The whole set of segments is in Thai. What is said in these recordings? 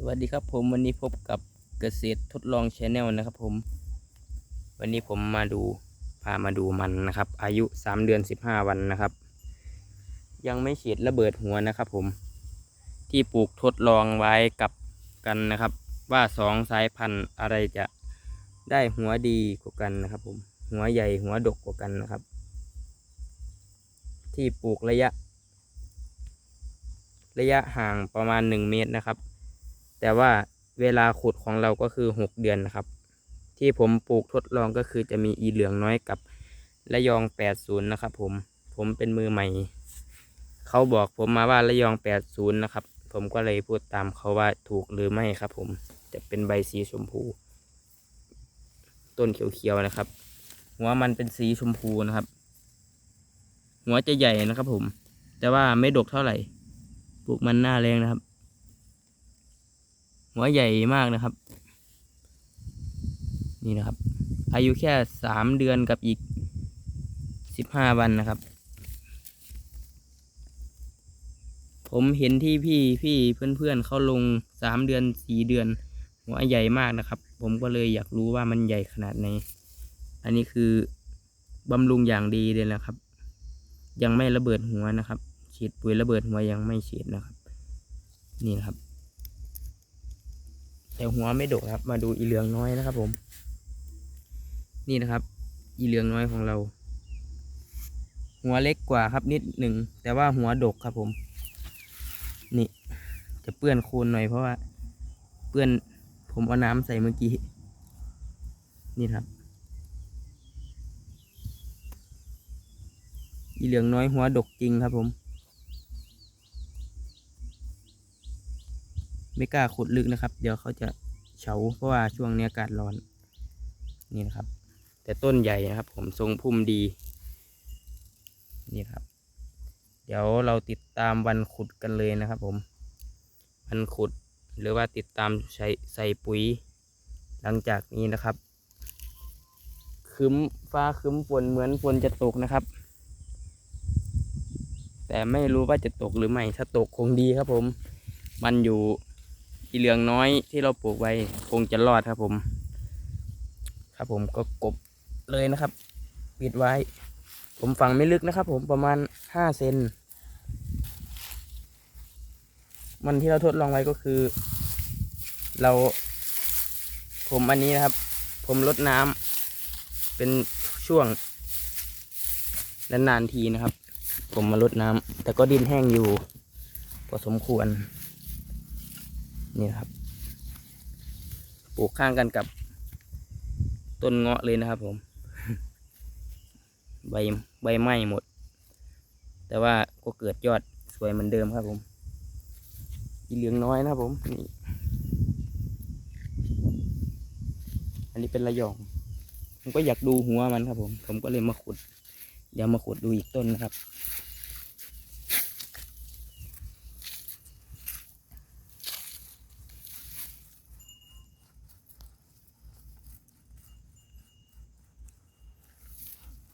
สวัสดีครับผมวันนี้พบกับเกษตรทดลองชแนลนะครับผม วันนี้ผมมาดูพามาดูมันนะครับ อายุสามเดือนสิบห้าวันนะครับ ยังไม่ฉีดระเบิดหัวนะครับผม ที่ปลูกทดลองไว้กับกันนะครับ ว่าสองสายพันธุ์อะไรจะได้หัวดีกว่ากันนะครับผม หัวใหญ่หัวดกกว่ากันนะครับ ที่ปลูกระยะ ระยะห่างประมาณหนึ่งเมตรนะครับ แต่ว่าเวลาขุดของเราก็คือหกเดือนนะครับ ที่ผมปลูกทดลองก็คือจะมีอีเหลืองน้อยกับระยองแปดศูนย์นะครับผม ผมเป็นมือใหม่ เขาบอกผมมาว่าระยองแปดศูนย์นะครับ ผมก็เลยพูดตามเขาว่าถูกหรือไม่ครับ ผม จะเป็นใบสีชมพู ต้นเขียวๆนะครับ หัวมันเป็นสีชมพูนะครับ หัวจะใหญ่นะครับผม แต่ว่าไม่ดกเท่าไหร่ ปลูกมันหน้าแรงนะครับ หัวใหญ่มากนะครับ นี่นะครับ อายุแค่สามเดือนกับอีกสิบห้าวันนะครับ ผมเห็นที่พี่พี่เพื่อนๆเขาลงสามเดือนสี่เดือน หัวใหญ่มากนะครับ ผมก็เลยอยากรู้ว่ามันใหญ่ขนาดไหน อันนี้คือบำรุงอย่างดีเลยนะครับ ยังไม่ระเบิดหัวนะครับฉีดปุ๋ยระเบิดหัวยังไม่ฉีดนะครับ นี่นะครับ แต่หัวไม่ดกครับ มาดูอีเหลืองน้อยนะครับ ผม นี่นะครับ อีเหลืองน้อยของเรา หัวเล็กกว่าครับนิดหนึ่งแต่ว่าหัวดกครับผม นี่ จะเปื้อนโคลนหน่อยเพราะว่า เปื้อนผมเอาน้ำใส่เมื่อกี้ นี่ครับ อีเหลืองน้อยหัวดกจริงครับผม ไม่กล้าขุดลึกนะครับ เดี๋ยวเขาจะเฉาเพราะว่าช่วงนี้อากาศร้อนนี่นะครับ แต่ต้นใหญ่นะครับ ผมทรงพุ่มดีนี่ครับ เดี๋ยวเราติดตามวันขุดกันเลยนะครับ ผมวันขุดหรือว่าติดตามใช้ใส่ปุ๋ย หลังจากนี้นะครับคืมฟ้าคืมฝนเหมือนฝนจะตกนะครับ แต่ไม่รู้ว่าจะตกหรือไม่ถ้าตกคงดีครับผม มันอยู่ อีเหลืองน้อยที่เราปลูกไว้คงจะรอดครับผม ครับผมก็กบเลยนะครับ ปิดไว้ ผมฝังไม่ลึกนะครับ ผมประมาณห้าเซนมันที่เราทดลองไว้ก็คือ เราผมอันนี้นะครับ ผมลดน้ำเป็นช่วงนานๆทีนะครับ ผมมาลดน้ำแต่ก็ดินแห้งอยู่พอสมควร นี่ครับ ปลูกข้างกันกับ ต้นเงาะเลยนะครับผม ใบใบไหม้หมด แต่ว่าก็เกิดยอดสวยเหมือนเดิมครับผมอีเหลืองน้อยนะครับผมนี่อันนี้เป็นระยอง ผมก็อยากดูหัวมันครับผม ผมก็เลยมาขุด เดี๋ยวมาขุดดูอีกต้นนะครับ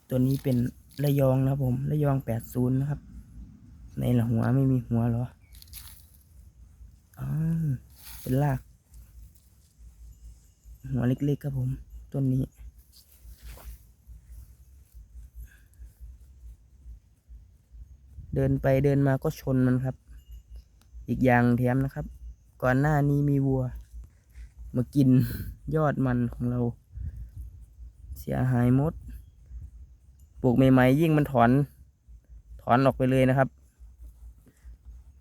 ตัวนี้เป็นระยองนะครับผมระยองแปดศูนย์นะครับ ในละหัวไม่มีหัวหรออ๋อเป็นราก หัวเล็กๆครับผมต้นนี้ เดินไปเดินมาก็ชนมันครับ อีกอย่างแถมนะครับ ก่อนหน้านี้มีวัว มากินยอดมันของเรา เสียหายหมด ลูกใหม่ๆยิ่งมันถอน ถอนออกไปเลยนะครับ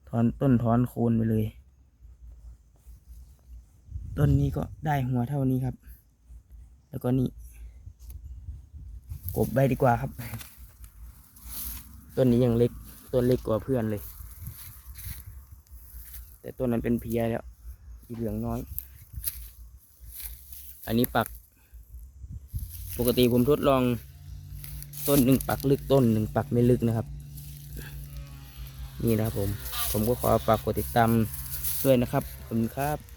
ถอนต้นถอนโคนไปเลย ต้นนี้ก็ได้หัวเท่านี้ครับ แล้วก็นี่กบใบดีกว่าครับ ต้นนี้ยังเล็ก ต้นเล็กกว่าเพื่อนเลย แต่ต้นนั้นเป็นเพียแล้ว อีเหลืองน้อย อันนี้ปัก ปกติผมทดลอง ต้นหนึ่งปักลึกต้นหนึ่งปักไม่ลึกนะครับ นี่นะครับผม ผมก็ขอฝากกดติดตามด้วยนะครับขอบคุณครับ